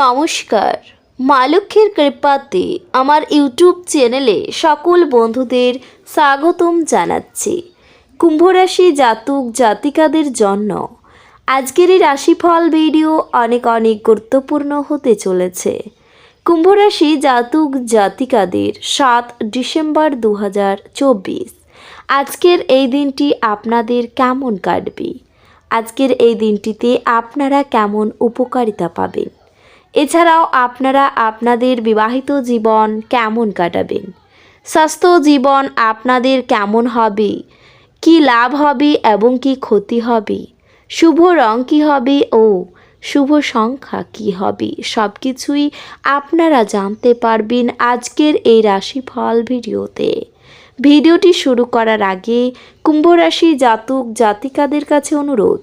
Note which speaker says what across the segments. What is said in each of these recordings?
Speaker 1: নমস্কার। মা লক্ষ্মীর কৃপাতে আমার ইউটিউব চ্যানেলে সকল বন্ধুদের স্বাগতম জানাচ্ছি। কুম্ভরাশি জাতক জাতিকাদের জন্য আজকের এই রাশিফল ভিডিও অনেক অনেক গুরুত্বপূর্ণ হতে চলেছে। কুম্ভরাশি জাতক জাতিকাদের সাত ডিসেম্বর দু হাজার চব্বিশ। আজকের এই দিনটি আপনাদের কেমন কাটবে? আজকের এই দিনটিতে আপনারা কেমন উপকারিতা পাবেন? এছাড়াও আপনারা আপনাদের বিবাহিত জীবন কেমন কাটাবেন? স্বাস্থ্য জীবন আপনাদের কেমন হবে? কি লাভ হবে এবং কি ক্ষতি হবে? শুভ রং কী হবে ও শুভ সংখ্যা কী হবে? সব কিছুই আপনারা জানতে পারবেন আজকের এই রাশিফল ভিডিওতে। ভিডিওটি শুরু করার আগে কুম্ভ রাশি জাতক জাতিকাদের কাছে অনুরোধ,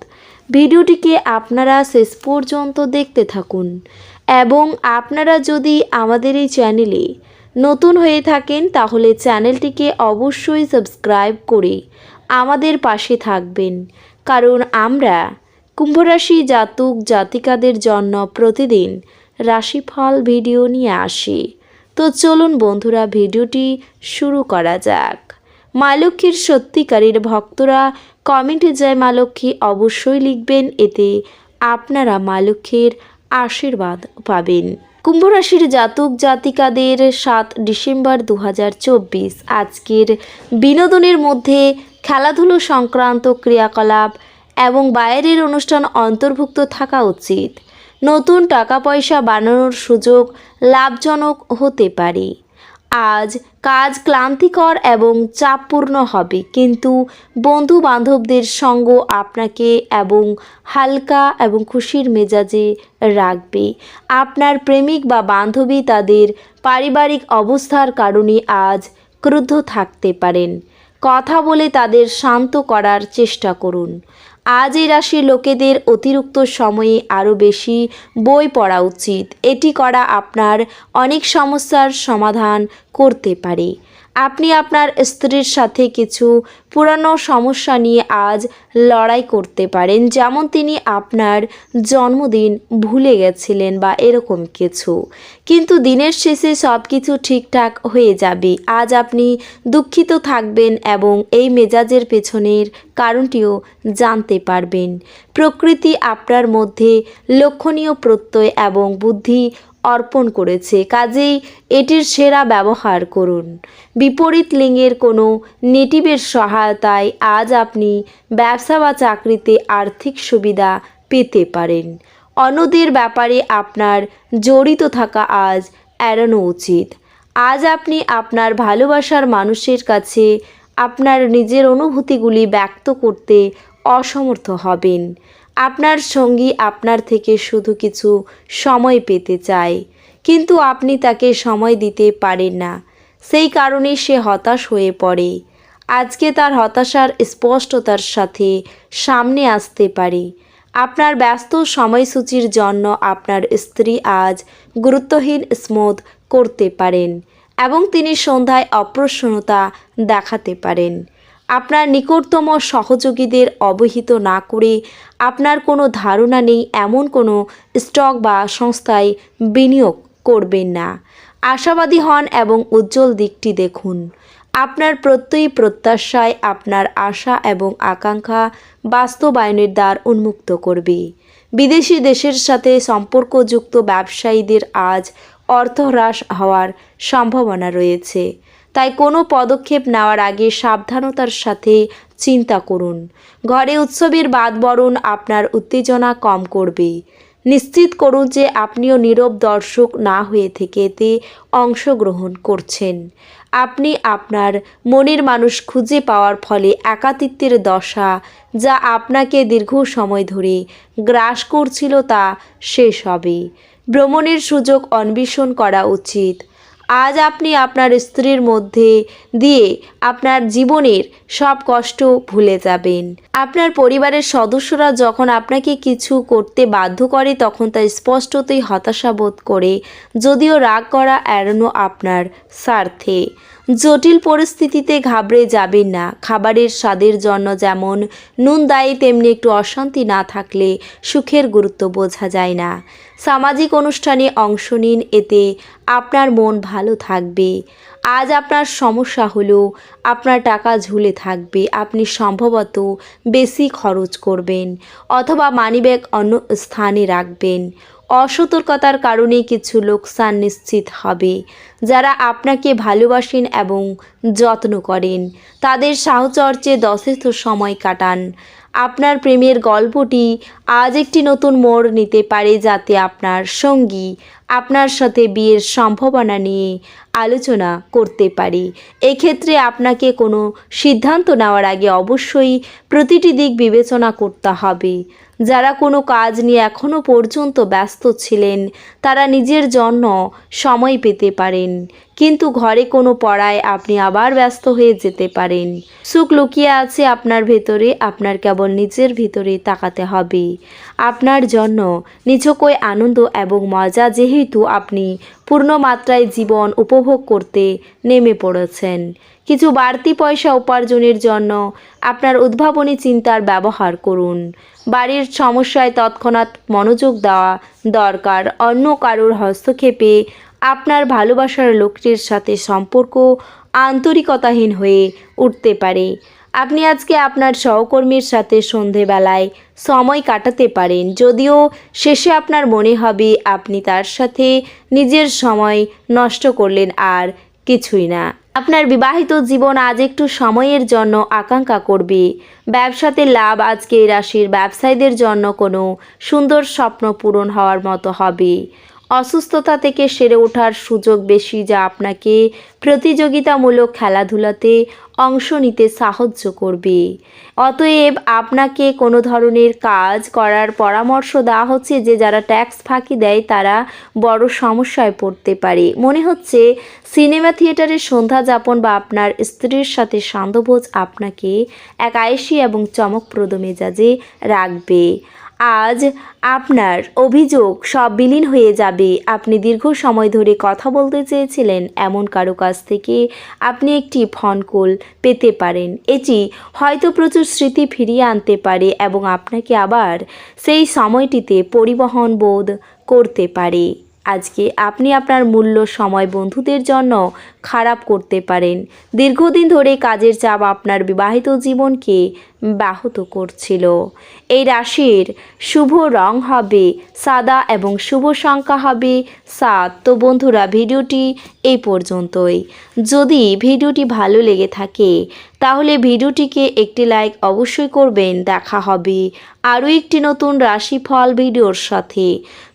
Speaker 1: ভিডিওটিকে আপনারা শেষ পর্যন্ত দেখতে থাকুন। এবং আপনারা যদি আমাদের এই চ্যানেলে নতুন হয়ে থাকেন, তাহলে চ্যানেলটিকে অবশ্যই সাবস্ক্রাইব করে আমাদের পাশে থাকবেন। কারণ আমরা কুম্ভরাশি জাতক জাতিকাদের জন্য প্রতিদিন রাশিফল ভিডিও নিয়ে আসি। তো চলুন বন্ধুরা, ভিডিওটি শুরু করা যাক। মা লক্ষ্মীর সত্যিকারের ভক্তরা কমেন্টে যায় মা লক্ষ্মী অবশ্যই লিখবেন, এতে আপনারা মা লক্ষ্মীর আশীর্বাদ পাবেন। কুম্ভ রাশির জাতক জাতিকাদের সাত ডিসেম্বর দু হাজার চব্বিশ। আজকের বিনোদনের মধ্যে খেলাধুলো সংক্রান্ত ক্রিয়াকলাপ এবং বাইরের অনুষ্ঠান অন্তর্ভুক্ত থাকা উচিত। নতুন টাকা পয়সা বানানোর সুযোগ লাভজনক হতে পারে। আজ কাজ ক্লান্তিকর এবং চাপপূর্ণ হবে। কিন্তু বন্ধু বান্ধবদের সঙ্গ আপনাকে এবং হালকা এবং খুশির মেজাজে রাখবে। আপনার প্রেমিক বা বান্ধবী তাদের পারিবারিক অবস্থার কারণে আজ ক্রুদ্ধ থাকতে পারেন। কথা বলে তাদের শান্ত করার চেষ্টা করুন। আজ এই রাশির লোকেদের অতিরিক্ত সময়ে আরও বেশি বই পড়া উচিত। এটি করা আপনার অনেক সমস্যার সমাধান করতে পারে। আপনি আপনার স্ত্রীর সাথে কিছু পুরানো সমস্যা নিয়ে আজ লড়াই করতে পারেন, যেমন তিনি আপনার জন্মদিন ভুলে গেছিলেন বা এরকম কিছু। কিন্তু দিনের শেষে সব কিছু ঠিকঠাক হয়ে যাবে। আজ আপনি দুঃখিত থাকবেন এবং এই মেজাজের পেছনের কারণটিও জানতে পারবেন। প্রকৃতি আপনার মধ্যে লক্ষণীয় প্রত্যয় এবং বুদ্ধি অর্পণ করেছে। কাজেই এটির সেরা ব্যবহার করুন। বিপরীত লিঙ্গের কোনো নেটিভের সহায়তায় আজ আপনি ব্যবসা বা চাকরিতে আর্থিক সুবিধা পেতে পারেন। অন্যদের ব্যাপারে আপনার জড়িত থাকা আজ এড়ানো উচিত। আজ আপনি আপনার ভালোবাসার মানুষের কাছে আপনার নিজের অনুভূতিগুলি ব্যক্ত করতে অসমর্থ হবেন। আপনার সঙ্গী আপনার থেকে শুধু কিছু সময় পেতে চায়। কিন্তু আপনি তাকে সময় দিতে পারেন না। সেই কারণে সে হতাশ হয়ে পড়ে। আজকে তার হতাশার স্পষ্টতার সাথে সামনে আসতে পারে। আপনার ব্যস্ত সময়সূচির জন্য আপনার স্ত্রী আজ গুরুত্বহীন স্মোধ করতে পারেন এবং তিনি সন্ধ্যায় অপ্রসন্নতা দেখাতে পারেন। আপনার নিকটতম সহযোগীদের অবহিত না করে আপনার কোনো ধারণা নেই, এমন কোনো স্টক বা সংস্থায় বিনিয়োগ করবেন না। আশাবাদী হন এবং উজ্জ্বল দিকটি দেখুন। আপনার প্রত্যয়ী প্রত্যাশায় আপনার আশা এবং আকাঙ্ক্ষা বাস্তবায়নের দ্বার উন্মুক্ত করবে। বিদেশি দেশের সাথে সম্পর্কযুক্ত ব্যবসায়ীদের আজ অর্থহ্রাস হওয়ার সম্ভাবনা রয়েছে। তাই কোনো পদক্ষেপ নেওয়ার আগে সাবধানতার সাথে চিন্তা করুন। ঘরে উৎসবের বাদবরণ আপনার উত্তেজনা কম করবে। নিশ্চিত করুন যে আপনিও নীরব দর্শক না হয়ে থেকে এতে অংশগ্রহণ করছেন। আপনি আপনার মনের মানুষ খুঁজে পাওয়ার ফলে একাতিত্বের দশা যা আপনাকে দীর্ঘ সময় ধরে গ্রাস করছিল তা শেষ হবে। ভ্রমণের সুযোগ অন্বেষণ করা উচিত। আজ আপনি আপনার স্ত্রীর মধ্যে দিয়ে আপনার জীবনের সব কষ্ট ভুলে যাবেন। আপনার পরিবারের সদস্যরা যখন আপনাকে কিছু করতে বাধ্য করে, তখন তা স্পষ্টতই হতাশা বোধ করে। যদিও রাগ করা এড়ানো আপনার স্বার্থে। জটিল পরিস্থিতিতে ঘাবড়ে যাবেন না। খাবারের স্বাদের জন্য যেমন নুন দায়ী, তেমনি একটু অশান্তি না থাকলে সুখের গুরুত্ব বোঝা যায় না। সামাজিক অনুষ্ঠানে অংশ নিন, এতে আপনার মন ভালো থাকবে। আজ আপনার সমস্যা হলো, আপনার টাকা ঝুলে থাকবে, আপনি সম্ভবত বেশি খরচ করবেন অথবা মানিব্যাগ অন্য স্থানে রাখবেন। অসতর্কতার কারণে কিছু লোকসান নিশ্চিত হবে। যারা আপনাকে ভালোবাসেন এবং যত্ন করেন, তাদের সাহচর্যে যথেষ্ট সময় কাটান। আপনার প্রেমের গল্পটি আজ একটি নতুন মোড় নিতে পারে যাতে আপনার সঙ্গী আপনার সাথে বিয়ের সম্ভাবনা নিয়ে আলোচনা করতে পারে। এক্ষেত্রে আপনাকে কোনো সিদ্ধান্ত নেওয়ার আগে অবশ্যই প্রতিটি দিক বিবেচনা করতে হবে। যারা কোনো কাজ নিয়ে এখনও পর্যন্ত ব্যস্ত ছিলেন, তারা নিজের জন্য সময় পেতে পারেন। কিন্তু ঘরে কোনো পড়ায় আপনি আবার ব্যস্ত হয়ে যেতে পারেন। সুখ লুকিয়ে আছে আপনার ভেতরে, আপনার কেবল নিজের ভিতরে তাকাতে হবে। আপনার জন্য নিছকই আনন্দ এবং মজা যেহেতু আপনি পূর্ণ মাত্রায় জীবন উপভোগ করতে নেমে পড়েছেন। কিছু বাড়তি পয়সা উপার্জনের জন্য আপনার উদ্ভাবনী চিন্তার ব্যবহার করুন। বাড়ির সমস্যায় তৎক্ষণাৎ মনোযোগ দেওয়া দরকার। অন্য কারোর হস্তক্ষেপে আপনার ভালোবাসার লোকটির সাথে সম্পর্ক আন্তরিকতাহীন হয়ে উঠতে পারে। আপনি আজকে আপনার সহকর্মীর সাথে সন্ধেবেলায় সময় কাটাতে পারেন। যদিও শেষে আপনার মনে হবে আপনি তার সাথে নিজের সময় নষ্ট করলেন আর কিছুই না। আপনার বিবাহিত জীবন আজ একটু সময়ের জন্য আকাঙ্ক্ষা করবে। ব্যবসাতে লাভ আজকে এই রাশির ব্যবসায়ীদের জন্য কোনো সুন্দর স্বপ্ন পূরণ হওয়ার মতো হবে। অসুস্থতা থেকে সেরে ওঠার সুযোগ বেশি যা আপনাকে প্রতিযোগিতামূলক খেলাধুলাতে অংশ নিতে সাহায্য করবে। অতএব আপনাকে কোনো ধরনের কাজ করার পরামর্শ দেওয়া হচ্ছে যে, যারা ট্যাক্স ফাঁকি দেয় তারা বড় সমস্যায় পড়তে পারে। মনে হচ্ছে সিনেমা থিয়েটারের সন্ধ্যা যাপন বা আপনার স্ত্রীর সাথে সান্ধ্যভোজ আপনাকে এক আয়েসি এবং চমকপ্রদ মেজাজে রাখবে। আজ আপনার অভিযোগ সব বিলীন হয়ে যাবে। আপনি দীর্ঘ সময় ধরে কথা বলতে চেয়েছিলেন, এমন কারও কাছ থেকে আপনি একটি ফোন কল পেতে পারেন। এটি হয়তো প্রচুর স্মৃতি ফিরিয়ে আনতে পারে এবং আপনাকে আবার সেই সময়টিতে পরিবহন বোধ করতে পারে। আজকে আপনি আপনার মূল্য সময় বন্ধুদের জন্য খারাপ করতে পারেন। দীর্ঘদিন ধরে কাজের চাপ আপনার বিবাহিত জীবনকে ব্যাহত করছিল। এই রাশির শুভ রং হবে সাদা এবং শুভ সংখ্যা হবে সাত। তো বন্ধুরা, ভিডিওটি এই পর্যন্তই। যদি ভিডিওটি ভালো লেগে থাকে, তাহলে ভিডিওটিকে একটি লাইক অবশ্যই করবেন। দেখা হবে আরও একটি নতুন রাশিফল ভিডিওর সাথে।